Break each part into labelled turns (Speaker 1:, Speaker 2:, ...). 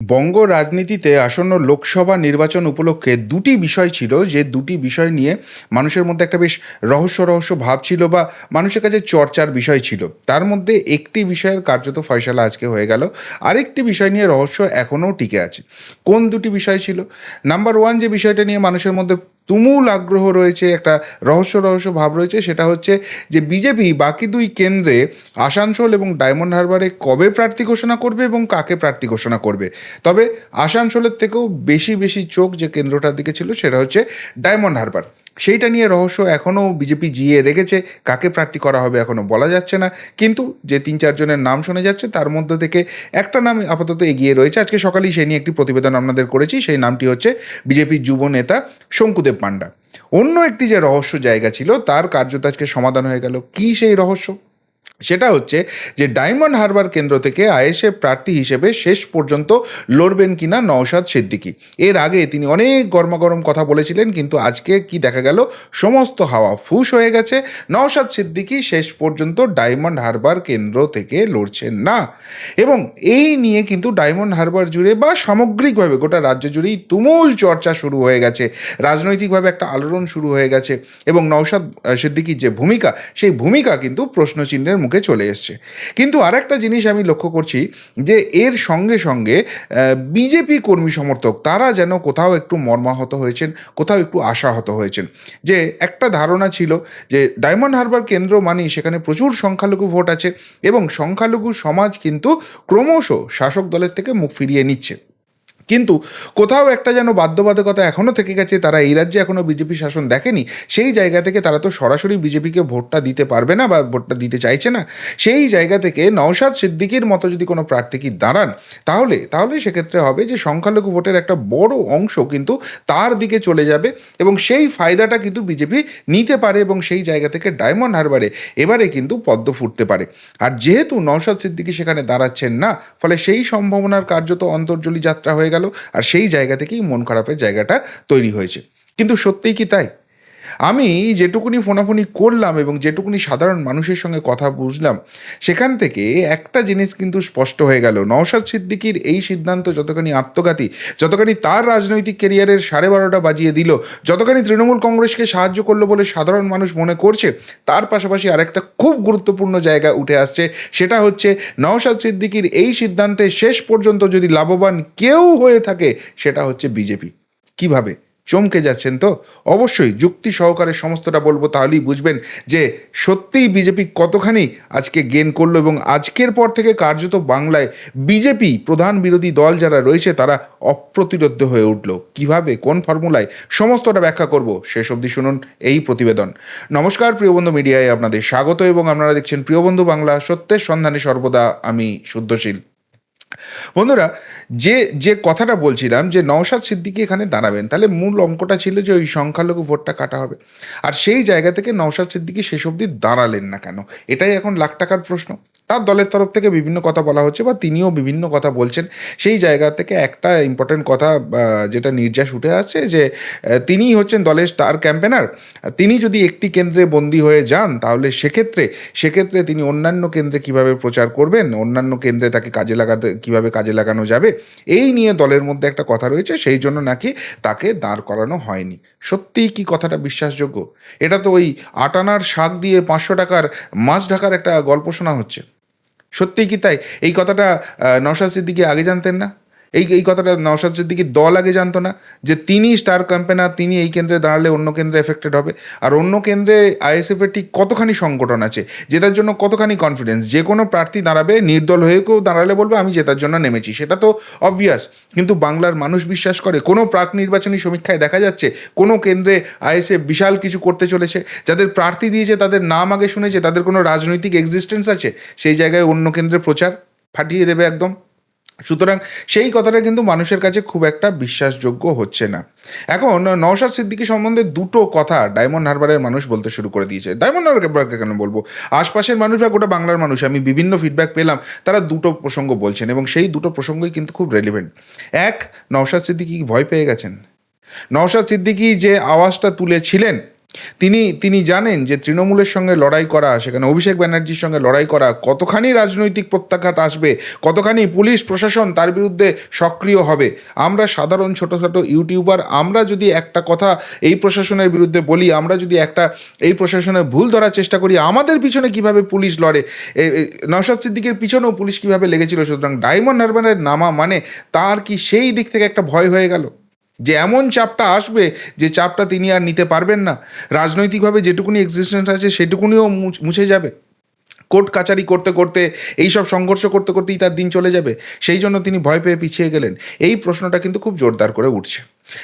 Speaker 1: বঙ্গ রাজনীতিতে আসন্ন লোকসভা নির্বাচন উপলক্ষে দুটি বিষয় ছিল, যে দুটি বিষয় নিয়ে মানুষের মধ্যে একটা বেশ রহস্য রহস্য ভাব ছিল বা মানুষের কাছে চর্চার বিষয় ছিল। তার মধ্যে একটি বিষয়ের কার্যত ফয়সালা আজকে হয়ে গেল। আরেকটি বিষয় নিয়ে রহস্য এখনও টিকে আছে। কোন দুটি বিষয় ছিল? নাম্বার ওয়ান যে বিষয়টা নিয়ে মানুষের মধ্যে তুমুল আগ্রহ রয়েছে, একটা রহস্য রহস্য ভাব রয়েছে, সেটা হচ্ছে যে বিজেপি বাকি দুই কেন্দ্রে আসানসোল এবং ডায়মন্ড হারবারে কবে প্রার্থী ঘোষণা করবে এবং কাকে প্রার্থী ঘোষণা করবে? তবে আসানসোলের থেকেও বেশি বেশি চোখ যে কেন্দ্রটার দিকে ছিল সেটা হচ্ছে ডায়মন্ড হারবার। সেইটা নিয়ে রহস্য এখনও বিজেপি জিয়ে রেখেছে কাকে প্রার্থী করা হবে এখনও বলা যাচ্ছে না। কিন্তু যে তিন চারজনের নাম শোনা যাচ্ছে, তার মধ্যে থেকে একটা নাম আপাতত এগিয়ে রয়েছে। আজকে সকালেই সেই নিয়ে একটি প্রতিবেদন আপনাদের করেছি, সেই নামটি হচ্ছে বিজেপির যুব নেতা শঙ্কুদেব পাণ্ডা। অন্য একটি যে রহস্য জায়গা ছিল, তার কার্যত আজকে সমাধান হয়ে গেল। কী সেই রহস্য? সেটা হচ্ছে যে ডায়মন্ড হারবার কেন্দ্র থেকে আইএসএফ প্রার্থী হিসেবে শেষ পর্যন্ত লড়বেন কিনা নওশাদ সিদ্দিকী। এর আগে তিনি অনেক গরমাগরম কথা বলেছিলেন, কিন্তু আজকে কি দেখা গেল? সমস্ত হাওয়া ফুস হয়ে গেছে। নওশাদ সিদ্দিকী শেষ পর্যন্ত ডায়মন্ড হারবার কেন্দ্র থেকে লড়ছেন না। এবং এই নিয়ে কিন্তু ডায়মন্ড হারবার জুড়ে বা সামগ্রিকভাবে গোটা রাজ্য জুড়েই তুমুল চর্চা শুরু হয়ে গেছে। রাজনৈতিকভাবে একটা আলোড়ন শুরু হয়ে গেছে। এবং নওশাদ সিদ্দিকীর যে ভূমিকা, সেই ভূমিকা কিন্তু প্রশ্নচিহ্নের মুখে চলে এসছে। কিন্তু আরেকটা জিনিস আমি লক্ষ্য করছি যে এর সঙ্গে সঙ্গে বিজেপি কর্মী সমর্থক তারা যেন কোথাও একটু মর্মাহত হয়েছেন, কোথাও একটু আশাহত হয়েছেন। যে একটা ধারণা ছিল যে ডায়মন্ড হারবার কেন্দ্র মানেই সেখানে প্রচুর সংখ্যালঘু ভোট আছে এবং সংখ্যালঘু সমাজ কিন্তু ক্রমশ শাসক দলের থেকে মুখ ফিরিয়ে নিচ্ছে। কিন্তু কোথাও একটা যেন বাধ্যবাধকতা এখনও থেকে গেছে, তারা এই রাজ্যে এখনও বিজেপি শাসন দেখেনি, সেই জায়গা থেকে তারা তো সরাসরি বিজেপিকে ভোটটা দিতে পারবে না বা ভোটটা দিতে চাইছে না। সেই জায়গা থেকে নওশাদ সিদ্দিকির মতো যদি কোনো প্রার্থী কি দাঁড়ান, তাহলে তাহলে সেক্ষেত্রে হবে যে সংখ্যালঘু ভোটের একটা বড় অংশ কিন্তু তার দিকে চলে যাবে এবং সেই ফায়দাটা কিন্তু বিজেপি নিতে পারে এবং সেই জায়গা থেকে ডায়মন্ড হারবারে এবারে কিন্তু পদ্ম ফুটতে পারে। আর যেহেতু নওশাদ সিদ্দিকি সেখানে দাঁড়াচ্ছেন না, ফলে সেই সম্ভাবনার কার্যত অন্তর্জলি যাত্রা হয়ে গেল। আর সেই জায়গা থেকেই মন খারাপের জায়গাটা তৈরি হয়েছে। কিন্তু সত্যিই কি তাই? আমি যেটুকুনি ফোনাফোনি করলাম এবং যেটুকুনি সাধারণ মানুষের সঙ্গে কথা বুঝলাম, সেখান থেকে একটা জিনিস কিন্তু স্পষ্ট হয়ে গেল। নওশাদ সিদ্দিকির এই সিদ্ধান্ত যতখানি আত্মঘাতী, যতখানি তার রাজনৈতিক ক্যারিয়ারের সাড়ে বারোটা বাজিয়ে দিল, যতখানি তৃণমূল কংগ্রেসকে সাহায্য করল বলে সাধারণ মানুষ মনে করছে, তার পাশাপাশি আরেকটা খুব গুরুত্বপূর্ণ জায়গা উঠে আসছে, সেটা হচ্ছে নওশাদ সিদ্দিকির এই সিদ্ধান্তে শেষ পর্যন্ত যদি লাভবান কেউ হয়ে থাকে, সেটা হচ্ছে বিজেপি। কীভাবে? চমকে যাচ্ছেন তো? অবশ্যই যুক্তি সহকারে সমস্তটা বলব, তাহলেই বুঝবেন যে সত্যিই বিজেপি কতখানি আজকে গেন করল এবং আজকের পর থেকে কার্যত বাংলায় বিজেপি প্রধান বিরোধী দল যারা রয়েছে, তারা অপ্রতিরোধ্য হয়ে উঠল। কীভাবে, কোন ফর্মুলায়, সমস্তটা ব্যাখ্যা করব। শেষ অবধি শুনুন এই প্রতিবেদন। নমস্কার প্রিয়বন্ধু মিডিয়ায়, আপনাদের স্বাগত এবং আপনারা দেখছেন প্রিয়বন্ধু বাংলা সত্যের সন্ধানে সর্বদা আমি শুদ্ধশীল। বন্ধুরা, যে যে কথাটা বলছিলাম যে নওশাদ সিদ্দিকি এখানে দাঁড়াবেন, তাহলে মূল অঙ্কটা ছিল যে ওই সংখ্যালঘু ভোটটা কাটা হবে। আর সেই জায়গা থেকে নওশাদ সিদ্দিকি শেষ অবধি দাঁড়ালেন না কেন? এটাই এখন লাখ টাকার প্রশ্ন। তার দলের তরফ থেকে বিভিন্ন কথা বলা হচ্ছে বা তিনিও বিভিন্ন কথা বলছেন। সেই জায়গা থেকে একটা ইম্পর্টেন্ট কথা যেটা নির্যাস উঠে আসছে যে তিনিই হচ্ছেন দলের স্টার ক্যাম্পেনার তিনি যদি একটি কেন্দ্রে বন্দী হয়ে যান, তাহলে সেক্ষেত্রে সেক্ষেত্রে তিনি অন্যান্য কেন্দ্রে কীভাবে প্রচার করবেন? অন্যান্য কেন্দ্রে তাকে কাজে লাগাতে, কীভাবে কাজে লাগানো যাবে? এই নিয়ে দলের মধ্যে একটা কথা রয়েছে, সেই জন্য নাকি তাকে দাঁড় করানো হয়নি। সত্যিই কি কথাটা বিশ্বাসযোগ্য? এটা তো ওই আটানার শাক দিয়ে পাঁচশো টাকার মাছ ঢাকার একটা গল্প শোনা হচ্ছে। সত্যিই কি তাই? এই কথাটা নশা সিদ্দিকি আগে জানতেন না? এই এই কথাটা নওশাদ সিদ্দিকির দল আগে জানতো না যে তিনি স্টার ক্যাম্পেনার তিনি এই কেন্দ্রে দাঁড়ালে অন্য কেন্দ্রে এফেক্টেড হবে। আর অন্য কেন্দ্রে আইএসএফ এর ঠিক কতখানি সংগঠন আছে জেতার জন্য কতখানি কনফিডেন্স যে কোনো প্রার্থী দাঁড়াবে, নির্দল হয়ে কেউ দাঁড়ালে বলবে, আমি জেতার জন্য নেমেছি। সেটা তো অবভিয়াস কিন্তু বাংলার মানুষ বিশ্বাস করে, কোনো প্রাক নির্বাচনী সমীক্ষায় দেখা যাচ্ছে, কোনো কেন্দ্রে আইএসএফ বিশাল কিছু করতে চলেছে। যাদের প্রার্থী দিয়েছে, তাদের নাম আগে শুনেছে, তাদের কোনো রাজনৈতিক এক্সিস্টেন্স আছে, সেই জায়গায় অন্য কেন্দ্রে প্রচার ফাটিয়ে দেবে একদম। সুতরাং সেই কথাটা কিন্তু মানুষের কাছে খুব একটা বিশ্বাসযোগ্য হচ্ছে না। এখন, নওশাদ সিদ্দিকী সম্বন্ধে দুটো কথা ডায়মন্ড হারবারের মানুষ বলতে শুরু করে দিয়েছে। ডায়মন্ড হারবারকে কেন বলব? আশপাশের মানুষ বা গোটা বাংলার মানুষ, আমি বিভিন্ন ফিডব্যাক পেলাম, তারা দুটো প্রসঙ্গ বলছেন এবং সেই দুটো প্রসঙ্গই কিন্তু খুব রেলিভেন্ট এক, নওশাদ সিদ্দিকী ভয় পেয়ে গেছেন? নওশাদ সিদ্দিকী যে আওয়াজটা তুলেছিলেন তিনি তিনি জানেন যে তৃণমূলের সঙ্গে লড়াই করা, সেখানে অভিষেক ব্যানার্জির সঙ্গে লড়াই করা, কতখানি রাজনৈতিক প্রত্যাঘাত আসবে, কতখানি পুলিশ, প্রশাসন তার বিরুদ্ধে সক্রিয় হবে। আমরা সাধারণ ছোটোখাটো ইউটিউবার, আমরা যদি একটা কথা এই প্রশাসনের বিরুদ্ধে বলি, আমরা যদি একটা এই প্রশাসনের ভুল ধরার চেষ্টা করি, আমাদের পিছনে কীভাবে পুলিশ লড়ে? নওশাদ সিদ্দিকের পিছনেও পুলিশ কীভাবে লেগেছিল? সুতরাং ডায়মন্ড হারবারের নামা মানে তার কি সেই দিক থেকে একটা ভয় হয়ে গেল? যে এমন চাপটা আসবে যে চাপটা তিনি আর নিতে পারবেন না। রাজনৈতিকভাবে যেটুকুনি এক্সিস্টেন্স আছে সেটুকুনিও মুছ- যাবে। কোর্ট কাচারি করতে করতে এই সব সংঘর্ষ করতে করতেই তার দিন চলে যাবে। সেই জন্য তিনি ভয় পেয়ে পিছিয়ে গেলেন। এই প্রশ্নটা কিন্তু খুব জোরদার করে উঠছে।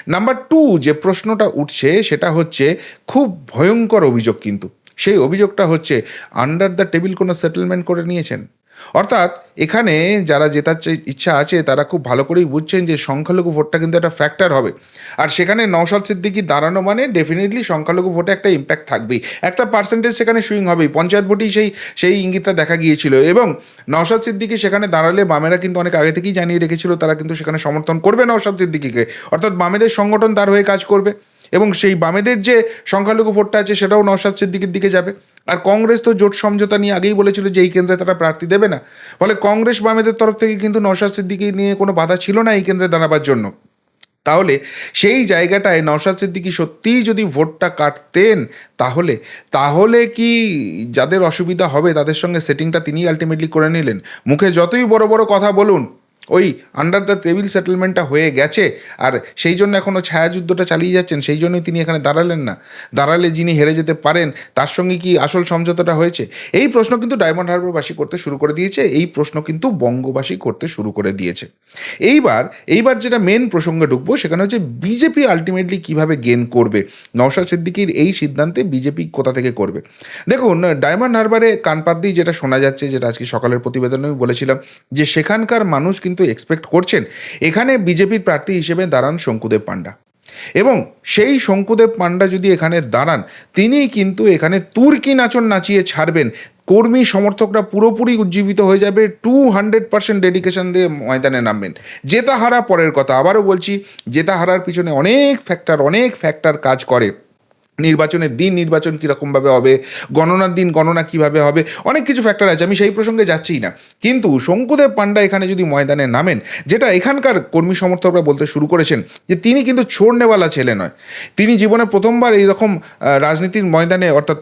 Speaker 1: নাম্বার টু যে প্রশ্নটা উঠছে সেটা হচ্ছে, খুব ভয়ঙ্কর অভিযোগ কিন্তু। সেই অভিযোগটা হচ্ছে আন্ডার দ্য টেবিল কোনো সেটেলমেন্ট করে নিয়েছেন? অর্থাৎ এখানে যারা জেতার ইচ্ছা আছে, তারা খুব ভালো করেই বুঝছেন যে সংখ্যালঘু ভোটটা কিন্তু একটা ফ্যাক্টর হবে। আর সেখানে নওশাদ সিদ্দিকি দাঁড়ানো মানে ডেফিনেটলি সংখ্যালঘু ভোটে একটা ইম্প্যাক্ট থাকবেই। একটা পার্সেন্টেজ সেখানে সুইং হবেই। পঞ্চায়েত ভোটেই সেই সেই ইঙ্গিতটা দেখা গিয়েছিল। এবং নওশাদ সিদ্দিকি সেখানে দাঁড়ালে বামেরা কিন্তু অনেক আগে থেকেই জানিয়ে রেখেছিল, তারা কিন্তু সেখানে সমর্থন করবে নওশাদ সিদ্দিকিকে। অর্থাৎ বামেদের সংগঠন তার হয়ে কাজ করবে। এবং সেই বামেদের যে সংখ্যালঘু ভোটটা আছে, সেটাও নওশাদ সিদ্দিকির দিকে যাবে। আর কংগ্রেস তো জোট সমঝোতা নিয়ে আগেই বলেছিল যে এই কেন্দ্রে তারা প্রার্থী দেবে না। ফলে কংগ্রেস বামেদের তরফ থেকে কিন্তু নওশাদ সিদ্দিকি নিয়ে কোনো বাধা ছিল না এই কেন্দ্রে দাঁড়াবার জন্য। তাহলে সেই জায়গাটায় নওশাদ সিদ্দিকি সত্যিই যদি ভোটটা কাটতেন, তাহলে তাহলে কি যাদের অসুবিধা হবে, তাদের সঙ্গে সেটিংটা তিনি আলটিমেটলি করে নিলেন? মুখে যতই বড় বড় কথা বলুন ওই আন্ডার দ্য টেবিল সেটেলমেন্টটা হয়ে গেছে, আর সেই জন্য এখনও ছায়াযুদ্ধটা চালিয়ে যাচ্ছেন, সেই জন্যই তিনি এখানে দাঁড়ালেন না। দাঁড়ালে যিনি হেরে যেতে পারেন, তার সঙ্গে কি আসল সমঝোতাটা হয়েছে? এই প্রশ্ন কিন্তু ডায়মন্ড হারবারবাসী করতে শুরু করে দিয়েছে, এই প্রশ্ন কিন্তু বঙ্গবাসী করতে শুরু করে দিয়েছে। এইবার এইবার যেটা মেন প্রসঙ্গে ঢুকবো, সেখানে হচ্ছে বিজেপি আলটিমেটলি কীভাবে গেন করবে? নওশাদ সিদ্দিকির এই সিদ্ধান্তে বিজেপি কোথা থেকে করবে? দেখুন ডায়মন্ড হারবারে কানপাত দিয়ে যেটা শোনা যাচ্ছে, যেটা আজকে সকালের প্রতিবেদনে বলেছিলাম, যে সেখানকার মানুষ কিন্তু এক্সপেক্ট করছেন, এখানে বিজেপির প্রার্থী হিসেবে দাঁড়ান শঙ্কুদেব পান্ডা এবং সেই শঙ্কুদেব পান্ডা যদি এখানে দাঁড়ান তিনি কিন্তু এখানে তুর্কি নাচন নাচিয়ে ছাড়বেন। কর্মী সমর্থকরা পুরোপুরি উজ্জীবিত হয়ে যাবে টু হান্ড্রেড পার্সেন্ট ডেডিকেশন দিয়ে ময়দানে নামবেন। জেতা হারা পরের কথা। আবারও বলছি জেতা হারার পিছনে অনেক ফ্যাক্টর অনেক ফ্যাক্টর কাজ করে। নির্বাচনের দিন নির্বাচন কীরকমভাবে হবে, গণনার দিন গণনা কীভাবে হবে, অনেক কিছু ফ্যাক্টর আছে, আমি সেই প্রসঙ্গে যাচ্ছিই না। কিন্তু শঙ্কুদেব পান্ডা এখানে যদি ময়দানে নামেন, যেটা এখানকার কর্মী সমর্থকরা বলতে শুরু করেছেন, যে তিনি কিন্তু ছোড়নেওয়ালা ছেলে নয়। তিনি জীবনে প্রথমবার এইরকম রাজনীতির ময়দানে অর্থাৎ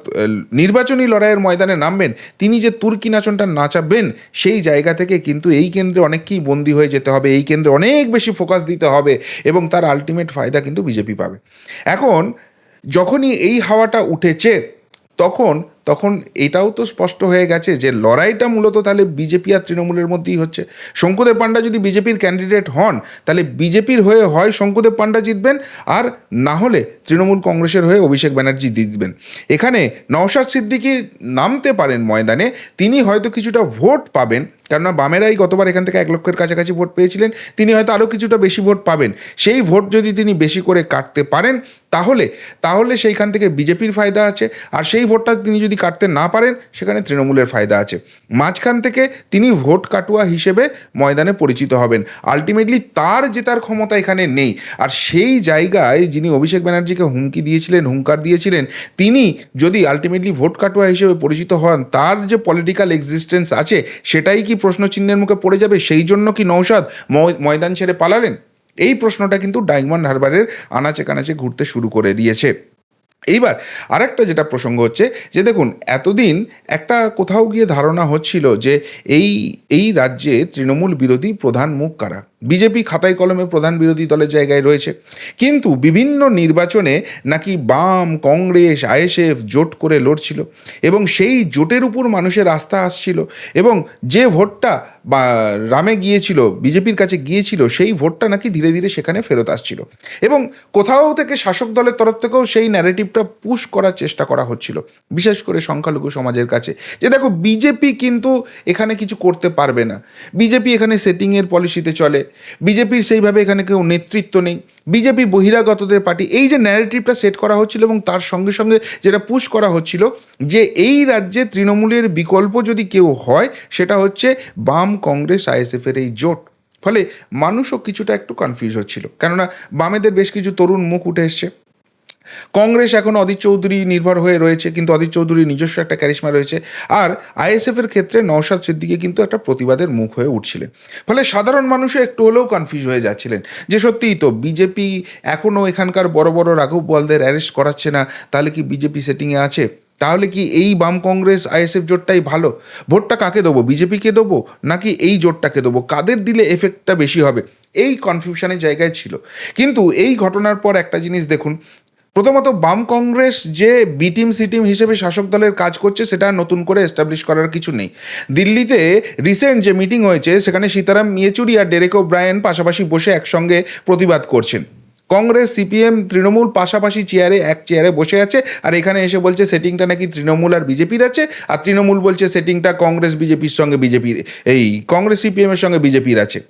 Speaker 1: নির্বাচনী লড়াইয়ের ময়দানে নামবেন, তিনি যে তুর্কি নাচনটা নাচাবেন, সেই জায়গা থেকে কিন্তু এই কেন্দ্রে অনেককেই বন্দী হয়ে যেতে হবে, এই কেন্দ্রে অনেক বেশি ফোকাস দিতে হবে এবং তার আলটিমেট ফায়দা কিন্তু বিজেপি পাবে। এখন যখনই এই হাওয়াটা উঠেছে তখন তখন এটাও তো স্পষ্ট হয়ে গেছে যে লড়াইটা মূলত তাহলে বিজেপি আর তৃণমূলের মধ্যেই হচ্ছে। শঙ্কুদেব পাণ্ডা যদি বিজেপির ক্যান্ডিডেট হন, তাহলে বিজেপির হয়ে হয় শঙ্কুদেব পাণ্ডা জিতবেন আর না হলে তৃণমূল কংগ্রেসের হয়ে অভিষেক ব্যানার্জি জিতবেন। এখানে নওশাদ সিদ্দিকি নামতে পারেন ময়দানে, তিনি হয়তো কিছুটা ভোট পাবেন, কেননা বামেরাই গতবার এখান থেকে এক লক্ষের কাছাকাছি ভোট পেয়েছিলেন, তিনি হয়তো আরও কিছুটা বেশি ভোট পাবেন। সেই ভোট যদি তিনি বেশি করে কাটতে পারেন, তাহলে তাহলে সেইখান থেকে বিজেপির ফায়দা আছে, আর সেই ভোটটা তিনি যদি কাটতে না পারেন, সেখানে তৃণমূলের ফায়দা আছে। মাঝখান থেকে তিনি ভোট কাটুয়া হিসেবে ময়দানে পরিচিত হবেন। আলটিমেটলি তার জেতার ক্ষমতা এখানে নেই। আর সেই জায়গায় যিনি অভিষেক ব্যানার্জিকে হুমকি দিয়েছিলেন, হুঙ্কার দিয়েছিলেন, তিনি যদি আলটিমেটলি ভোট কাটুয়া হিসেবে পরিচিত হন, তার যে পলিটিক্যাল এক্সিস্টেন্স আছে, সেটাই কি প্রশ্নচিহ্নের মুখে পড়ে যাবে? সেই জন্য কি নৌসাদ ময়- ময়দান ছেড়ে পালালেন? এই প্রশ্নটা কিন্তু ডায়মন্ড হারবারের আনাচে কানাচে ঘুরতে শুরু করে দিয়েছে। এইবার আরেকটা যেটা প্রসঙ্গ হচ্ছে যে দেখুন, এতদিন একটা কোথাও গিয়ে ধারণা হচ্ছিল যে এই এই রাজ্যে তৃণমূল বিরোধী প্রধান মুখ কারা? বিজেপি খাতায় কলমে প্রধান বিরোধী দলের জায়গায় রয়েছে। কিন্তু বিভিন্ন নির্বাচনে নাকি বাম, কংগ্রেস, আইএসএফ জোট করে লড়ছিল এবং সেই জোটের উপর মানুষের আস্থা আসছিল এবং যে ভোটটা বা রামে গিয়েছিল, বিজেপির কাছে গিয়েছিল, সেই ভোটটা নাকি ধীরে ধীরে সেখানে ফেরত আসছিল। এবং কোথাও থেকে শাসক দলের তরফ থেকেও সেই ন্যারেটিভটা পুশ করার চেষ্টা করা হচ্ছিল, বিশেষ করে সংখ্যালঘু সমাজের কাছে। যে দেখো, বিজেপি কিন্তু এখানে কিছু করতে পারবে না। বিজেপি এখানে সেটিংয়ের পলিসিতে চলে বিজেপির সেইভাবে এখানে কেউ নেতৃত্ব নেই। বিজেপি বহিরাগতদের পার্টি, এই যে ন্যারেটিভটা সেট করা হচ্ছিল এবং তার সঙ্গে সঙ্গে যেটা পুশ করা হচ্ছিল যে এই রাজ্যে তৃণমূলের বিকল্প যদি কেউ হয়, সেটা হচ্ছে বাম কংগ্রেস আইএসএফের এই জোট। ফলে মানুষও কিছুটা একটু কনফিউজ হচ্ছিল। কেননা বামেদের বেশ কিছু তরুণ মুখ উঠে এসছে। কংগ্রেস এখন অদিত চৌধুরী নির্ভর হয়ে রয়েছে, কিন্তু অদিত চৌধুরীর নিজস্ব একটা ক্যারিশমা রয়েছে। আর আইএসএফের ক্ষেত্রে নওশাদ সিদ্দিকি কিন্তু একটা প্রতিবাদের মুখ হয়ে উঠছিলেন। ফলে সাধারণ মানুষও একটু হলেও কনফিউজ হয়ে যাচ্ছিলেন যে, সত্যিই তো বিজেপি এখনও এখানকার বড় বড় রাঘব বলদের অ্যারেস্ট করাচ্ছে না, তাহলে কি বিজেপি সেটিংয়ে আছে? তাহলে কি এই বাম কংগ্রেস আইএসএফ জোটটাই ভালো? ভোটটা কাকে দেবো বিজেপিকে দেবো, নাকি এই জোটটাকে দেবো? কাদের দিলে এফেক্টটা বেশি হবে? এই কনফিউশনের জায়গায় ছিল। কিন্তু এই ঘটনার পর একটা জিনিস দেখুন প্রথমত বাম কংগ্রেস যে বি টিম, সি টিম হিসেবে শাসক দলের কাজ করছে, সেটা নতুন করে এস্টাবলিশ করার কিছু নেই। দিল্লিতে রিসেন্ট যে মিটিং হয়েছে, সেখানে সীতারাম ইয়েচুরি আর ডেরেক ব্রায়ন পাশাপাশি বসে একসঙ্গে প্রতিবাদ করছেন। কংগ্রেস, সিপিএম, তৃণমূল পাশাপাশি চেয়ারে এক চেয়ারে বসে আছে, আর এখানে এসে বলছে সেটিংটা নাকি তৃণমূল আর বিজেপির আছে, আর তৃণমূল বলছে সেটিংটা কংগ্রেস, বিজেপির সঙ্গে বিজেপির, এই কংগ্রেস সিপিএমের সঙ্গে বিজেপির আছে।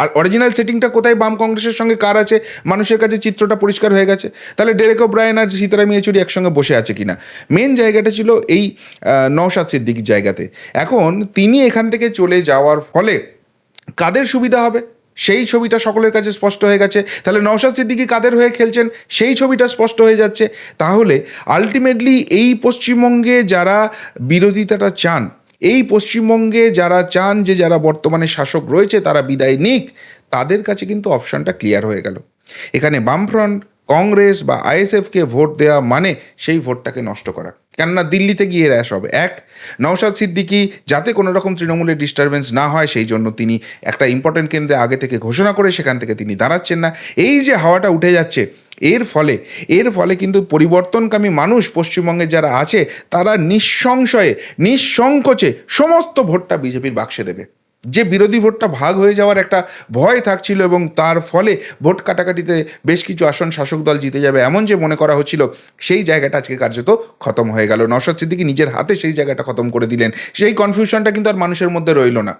Speaker 1: আর অরিজিনাল সেটিংটা কোথায়? বাম কংগ্রেসের সঙ্গে কার আছে? মানুষের কাছে চিত্রটা পরিষ্কার হয়ে গেছে। তাহলে ডেরেক ব্রায়ন আর সীতারাম ইয়েচুরি একসঙ্গে বসে আছে কিনা? মেন জায়গাটা ছিল এই নওশাদ সিদ্দিকির জায়গাতে। এখন তিনি এখান থেকে চলে যাওয়ার ফলে কাদের সুবিধা হবে? সেই ছবিটা সকলের কাছে স্পষ্ট হয়ে গেছে। তাহলে নওশাদ সিদ্দিকি কাদের হয়ে খেলছেন? সেই ছবিটা স্পষ্ট হয়ে যাচ্ছে। তাহলে আলটিমেটলি এই পশ্চিমবঙ্গে যারা বিরোধিতাটা চান এই পশ্চিমবঙ্গে যারা চান যে যারা বর্তমানে শাসক রয়েছে, তারা বিদায় নিক, তাদের কাছে কিন্তু অপশানটা ক্লিয়ার হয়ে গেল। এখানে বামফ্রন্ট, কংগ্রেস বা আইএসএফকে ভোট দেওয়া মানে সেই ভোটটাকে নষ্ট করা। কেননা দিল্লিতে গিয়ে র্যাশ হবে। এক, নওশাদ সিদ্দিকি যাতে কোনো রকম তৃণমূলের ডিস্টারবেন্স না হয়, সেই জন্য তিনি একটা ইম্পর্টেন্ট কেন্দ্রে আগে থেকে ঘোষণা করে সেখান থেকে তিনি দাঁড়াচ্ছেন না। এই যে হাওয়াটা উঠে যাচ্ছে এর ফলে এর ফলে কিন্তু পরিবর্তনকামী মানুষ পশ্চিমবঙ্গে যারা আছে, তারা নিঃসংশয়ে, নিঃসংকোচে সমস্ত ভোটটা বিজেপির বাক্সে দেবে। যে বিরোধী ভোটটা ভাগ হয়ে যাওয়ার একটা ভয় থাকছিল এবং তার ফলে ভোট কাটাকাটিতে বেশ কিছু আসন শাসক দল জিতে যাবে এমন যে মনে করা হচ্ছিল, সেই জায়গাটা আজকে কার্যত খতম হয়ে গেল। নশদ সিদ্দিকি নিজের হাতে সেই জায়গাটা খতম করে দিলেন। সেই কনফিউশনটা কিন্তু আর মানুষের মধ্যে রইল না।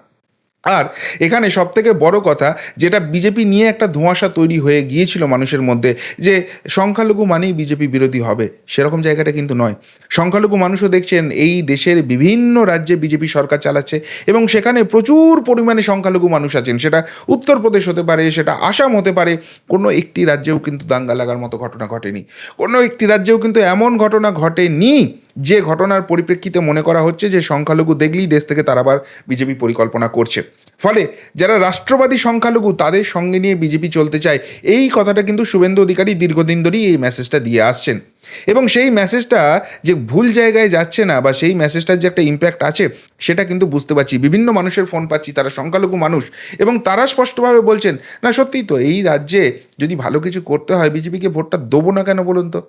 Speaker 1: আর এখানে সব থেকে বড় কথা, যেটা বিজেপি নিয়ে একটা ধোঁয়াশা তৈরি হয়ে গিয়েছিল মানুষের মধ্যে, যে সংখ্যালঘু মানেই বিজেপি বিরোধী হবে, সেরকম জায়গাটা কিন্তু নয়। সংখ্যালঘু মানুষও দেখছেন এই দেশের বিভিন্ন রাজ্যে বিজেপি সরকার চালাচ্ছে এবং সেখানে প্রচুর পরিমাণে সংখ্যালঘু মানুষ আছেন। সেটা উত্তরপ্রদেশ হতে পারে, সেটা আসাম হতে পারে, কোনো একটি রাজ্যেও কিন্তু দাঙ্গা লাগার মতো ঘটনা ঘটেনি। কোনো একটি রাজ্যেও কিন্তু এমন ঘটনা ঘটেনি যে ঘটনার পরিপ্রেক্ষিতে মনে করা হচ্ছে যে সংখ্যালঘু দেখলেই দেশ থেকে তার আবার বিজেপি পরিকল্পনা করছে। ফলে যারা রাষ্ট্রবাদী সংখ্যালঘু, তাদের সঙ্গে নিয়ে বিজেপি চলতে চায়, এই কথাটা কিন্তু শুভেন্দু অধিকারী দীর্ঘদিন ধরেই এই মেসেজটা দিয়ে আসছেন। এবং সেই মেসেজটা যে ভুল জায়গায় যাচ্ছে না বা সেই মেসেজটার যে একটা ইম্প্যাক্ট আছে, সেটা কিন্তু বুঝতে পারছি। বিভিন্ন মানুষের ফোন পাচ্ছি, তারা সংখ্যালঘু মানুষ। এবং তারা স্পষ্টভাবে বলছেন, না, সত্যিই তো এই রাজ্যে যদি ভালো কিছু করতে হয় বিজেপিকে ভোটটা দেবো না কেন বলুন তো?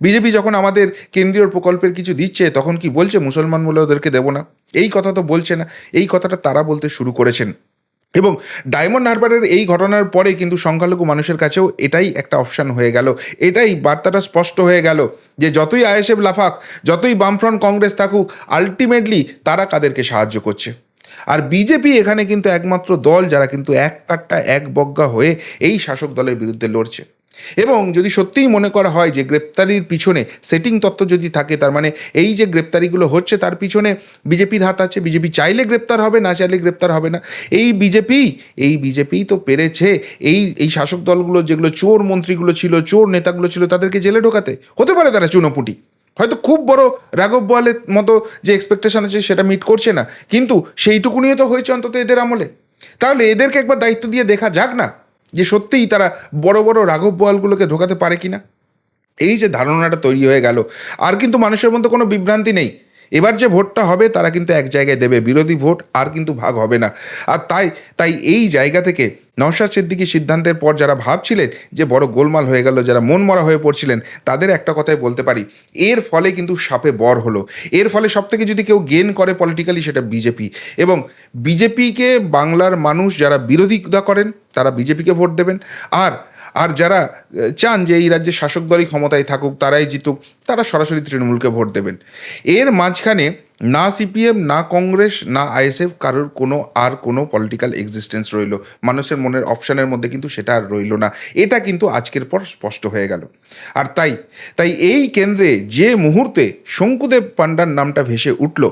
Speaker 1: বিজেপি যখন আমাদের কেন্দ্রীয় প্রকল্পের কিছু দিচ্ছে, তখন কি বলছে, মুসলমান বলে ওদেরকে দেবো না এই কথা তো বলছে না। এই কথাটা তারা বলতে শুরু করেছেন। এবং ডায়মন্ড হারবারের এই ঘটনার পরে কিন্তু সংখ্যালঘু মানুষের কাছেও এটাই একটা অপশান হয়ে গেল। এটাই বার্তাটা স্পষ্ট হয়ে গেল যে যতই আইএসএফ লাফাক, যতই বামফ্রন্ট কংগ্রেস থাকুক আলটিমেটলি তারা কাদেরকে সাহায্য করছে। আর বিজেপি এখানে কিন্তু একমাত্র দল যারা কিন্তু এক কাট্টা এক বজ্ঞা হয়ে এই শাসক দলের বিরুদ্ধে লড়ছে। এবং যদি সত্যিই মনে করা হয় যে গ্রেপ্তারির পিছনে সেটিং তত্ত্ব যদি থাকে, তার মানে এই যে গ্রেপ্তারিগুলো হচ্ছে, তার পিছনে বিজেপির হাত আছে, বিজেপি চাইলে গ্রেপ্তার হবে, না চাইলে গ্রেপ্তার হবে না। এই বিজেপি এই বিজেপি তো পেরেছে এই এই শাসক দলগুলো, যেগুলো চোর মন্ত্রীগুলো ছিল, চোর নেতাগুলো ছিল, তাদেরকে জেলে ঢোকাতে। হতে পারে তারা চুনোপুটি। হয়তো খুব বড় রাঘব বোয়ালের মতো যে এক্সপেকটেশন আছে, সেটা মিট করছে না। কিন্তু সেইটুকুনিও তো হয়েছে অন্তত এদের আমলে। তাহলে এদেরকে একবার দায়িত্ব দিয়ে দেখা যাক না। যে সত্যিই তারা বড় বড় রাঘব বোয়ালগুলোকে ঢোকাতে পারে কি না এই যে ধারণাটা তৈরি হয়ে গেল। আর কিন্তু মানুষের মধ্যে কোনো বিভ্রান্তি নেই। এবার যে ভোটটা হবে, তারা কিন্তু এক জায়গায় দেবে। বিরোধী ভোট আর কিন্তু ভাগ হবে না। আর তাই তাই এই জায়গা থেকে নওশাদ সিদ্দিকির সিদ্ধান্তের পর যারা ভাবছিলেন যে বড় গোলমাল হয়ে গেল, যারা মন মরা হয়ে পড়ছিলেন, তাদের একটা কথাই বলতে পারি। এর ফলে কিন্তু সাপে বর হলো। এর ফলে সব থেকে যদি কেউ গেন করে পলিটিক্যালি সেটা বিজেপি। এবং বিজেপিকে বাংলার মানুষ যারা বিরোধিতা করেন, তারা বিজেপিকে ভোট দেবেন। আর আর যারা চান যে এই রাজ্যে শাসক দলই ক্ষমতায় থাকুক, তারাই জিতুক, তারা সরাসরি তৃণমূলকে ভোট দেবেন। এর মাঝখানে না সিপিএম না কংগ্রেস না আইএসএফ কারোর কোনো আর কোনো পলিটিক্যাল এক্সিস্টেন্স রইল। মানুষের মনের অপশানের মধ্যে কিন্তু সেটা আর রইল না। এটা কিন্তু আজকের পর স্পষ্ট হয়ে গেল। আর তাই তাই এই কেন্দ্রে যে মুহূর্তে শঙ্কুদেব পাণ্ডার নামটা ভেসে উঠল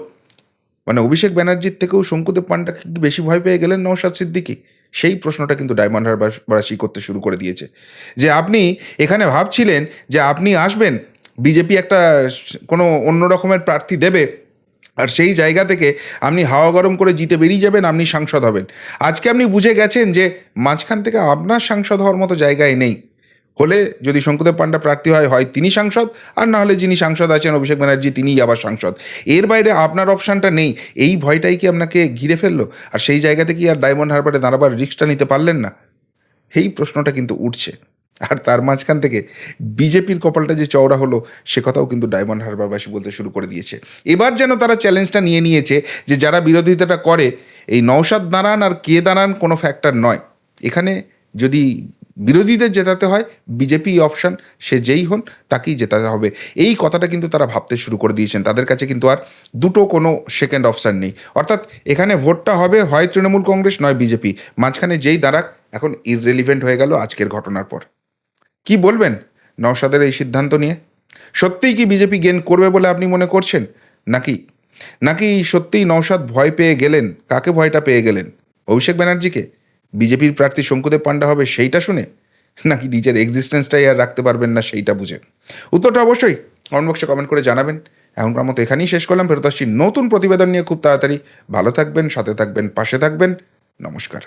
Speaker 1: মানে অভিষেক ব্যানার্জির থেকেও শঙ্কুদেব পাণ্ডা বেশি ভয় পেয়ে গেলেন নওশাদ সিদ্দিকি, সেই প্রশ্নটা কিন্তু ডায়মন্ড হারবারবাসী করতে শুরু করে দিয়েছে। যে আপনি এখানে ভাবছিলেন যে আপনি আসবেন, বিজেপি একটা কোনো অন্য রকমের প্রার্থী দেবে আর সেই জায়গা থেকে আপনি হাওয়া গরম করে জিতে বেরিয়ে যাবেন, আপনি সাংসদ হবেন। আজকে আপনি বুঝে গেছেন যে মাঝখান থেকে আপনার সাংসদ হওয়ার মতো জায়গায় নেই। হলে যদি শঙ্কুদেব পান্ডা প্রার্থী হয় হয় তিনি সাংসদ, আর না হলে যিনি সাংসদ আছেন অভিষেক ব্যানার্জি, তিনিই আবার সাংসদ। এর বাইরে আপনার অপশানটা নেই। এই ভয়টাই কি আপনাকে ঘিরে ফেলল? আর সেই জায়গা থেকে আর ডায়মন্ড হারবারে দাঁড়াবার রিক্সটা নিতে পারলেন না? এই প্রশ্নটা কিন্তু উঠছে। আর তার মাঝখান থেকে বিজেপির কপালটা যে চওড়া হলো, সে কথাও কিন্তু ডায়মন্ড হারবারবাসী বলতে শুরু করে দিয়েছে। এবার যেন তারা চ্যালেঞ্জটা নিয়ে নিয়েছে যে যারা বিরোধিতাটা করে, এই নৌসাদ দাঁড়ান আর কে দাঁড়ান কোনো ফ্যাক্টর নয়। এখানে যদি বিরোধীদের জেতাতে হয়, বিজেপি অপশান সে যেই হন তাকেই জেতাতে হবে। এই কথাটা কিন্তু তারা ভাবতে শুরু করে দিয়েছেন। তাদের কাছে কিন্তু আর দুটো কোনো সেকেন্ড অপশান নেই। অর্থাৎ এখানে ভোটটা হবে হয় তৃণমূল কংগ্রেস, নয় বিজেপি। মাঝখানে যেই দাঁড়াক, এখন ইররেলিভেন্ট হয়ে গেল আজকের ঘটনার পর। কি বলবেন নওশাদের এই সিদ্ধান্ত নিয়ে? সত্যিই কি বিজেপি গেন করবে বলে আপনি মনে করছেন? নাকি নাকি সত্যিই নওশাদ ভয় পেয়ে গেলেন? কাকে ভয়টা পেয়ে গেলেন? অভিষেক ব্যানার্জিকে? বিজেপির প্রার্থী শঙ্কুদেব পাণ্ডা হবে সেইটা শুনে? নাকি নিজের এক্সিস্টেন্সটাই আর রাখতে পারবেন না সেইটা বুঝে? উত্তরটা অবশ্যই কমেন্ট বক্সে কমেন্ট করে জানাবেন। এখনকার মতো এখানেই শেষ করলাম। ফেরত আসছি নতুন প্রতিবেদন নিয়ে খুব তাড়াতাড়ি। ভালো থাকবেন, সাথে থাকবেন, পাশে থাকবেন। নমস্কার।